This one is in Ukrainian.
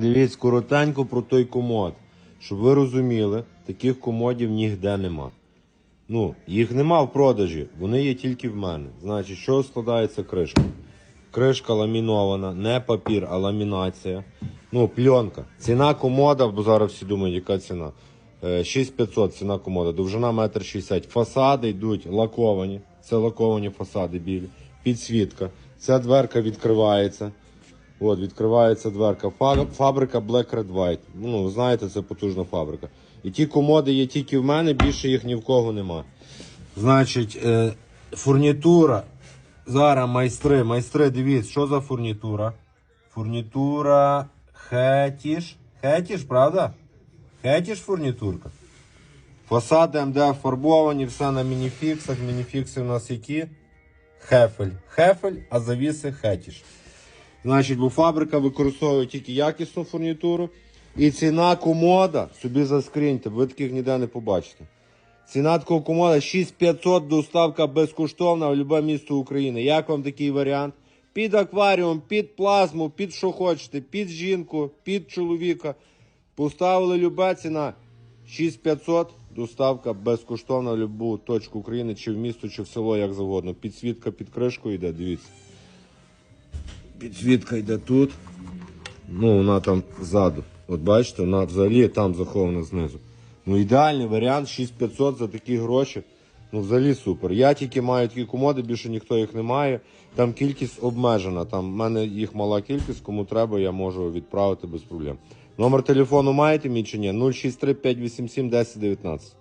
Дивіться, коротенько про той комод. Щоб ви розуміли, таких комодів ніде нема. Ну, їх нема в продажі, вони є тільки в мене. Значить, що складається кришка? Кришка ламінована, не папір, а ламінація. Ну, пленка. Ціна комода, бо зараз всі думають, яка ціна. Е, 6500 ціна комода, довжина 1,60 м. Фасади йдуть лаковані. Це лаковані фасади білі. Підсвітка. Ця дверка відкривається. От, відкривається дверка. Фабрика Black Red White. Ну, знаєте, це потужна фабрика. І ті комоди є тільки в мене, більше їх ні в кого нема. Значить, е, фурнітура. Зараз майстри, майстри, дивіться, що за фурнітура? Фурнітура Хетіш. Хетіш, правда? Хетіш фурнітурка. Фасади МДФ фарбовані, все на мініфіксах. Мініфікси у нас які? Хефель. Хефель, а завіси хетіш. Значить, бо фабрика використовує тільки якісну фурнітуру. І ціна комода, собі заскріньте, ви таких ніде не побачите. Ціна такого комода 6500 доставка безкоштовна в любе місто України. Як вам такий варіант? Під акваріум, під плазму, під що хочете, під жінку, під чоловіка. Поставили люба ціна 6500, доставка безкоштовна в будь-яку точку України, чи в місто, чи в село, як завгодно. Підсвітка під кришкою йде, дивіться. Підсвітка йде тут. Ну, вона там ззаду. От бачите, вона взагалі там захована знизу. Ну, ідеальний варіант 6500 за такі гроші. Ну, взагалі супер. Я тільки маю такі комоди, більше ніхто їх не має. Там кількість обмежена. Там в мене їх мала кількість, кому треба, я можу відправити без проблем. Номер телефону маєте мій чи ні? 063 587 1019.